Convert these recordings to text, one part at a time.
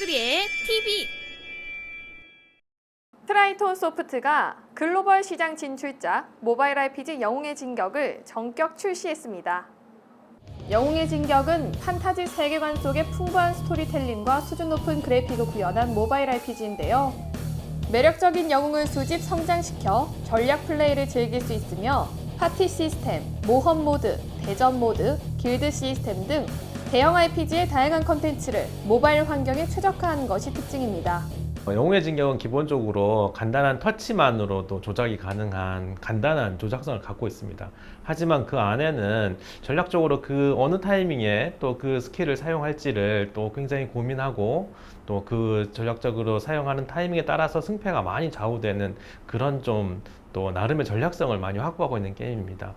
헝그리의 TV 트라이톤 소프트가 글로벌 시장 진출작 모바일 RPG 영웅의 진격을 전격 출시했습니다. 영웅의 진격은 판타지 세계관 속의 풍부한 스토리텔링과 수준 높은 그래픽을 구현한 모바일 RPG인데요. 매력적인 영웅을 수집 성장시켜 전략 플레이를 즐길 수 있으며 파티 시스템, 모험 모드, 대전 모드, 길드 시스템 등 대형 RPG의 다양한 컨텐츠를 모바일 환경에 최적화한 것이 특징입니다. 어, 영웅의 진격은 기본적으로 간단한 터치만으로도 조작이 가능한 간단한 조작성을 갖고 있습니다. 하지만 그 안에는 전략적으로 그 어느 타이밍에 또 그 스킬을 사용할지를 또 굉장히 고민하고 또 그 전략적으로 사용하는 타이밍에 따라서 승패가 많이 좌우되는 그런 좀 또 나름의 전략성을 많이 확보하고 있는 게임입니다.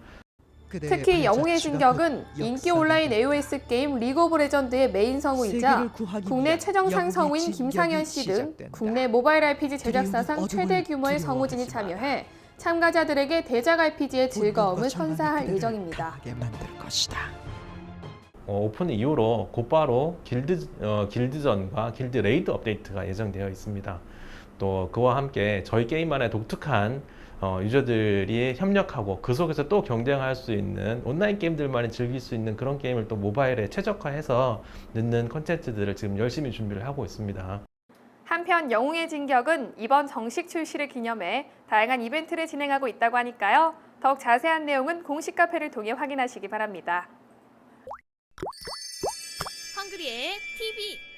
특히 영웅의 진격은 인기 온라인 AOS 게임 리그 오브 레전드의 메인 성우이자 국내 최정상 성우인 김상현 씨 등 국내 모바일 RPG 제작사상 최대 규모의 성우진이 참여해 참가자들에게 대작 RPG의 즐거움을 선사할 예정입니다. 어, 오픈 이후로 곧바로 길드, 어, 길드전과 길드 레이드 업데이트가 예정되어 있습니다. 또 그와 함께 저희 게임만의 독특한 어, 유저들이 협력하고 그 속에서 또 경쟁할 수 있는 온라인 게임들만이 즐길 수 있는 그런 게임을 또 모바일에 최적화해서 넣는 컨텐츠들을 지금 열심히 준비를 하고 있습니다. 한편 영웅의 진격은 이번 정식 출시를 기념해 다양한 이벤트를 진행하고 있다고 하니까요. 더욱 자세한 내용은 공식 카페를 통해 확인하시기 바랍니다. 헝그리의 TV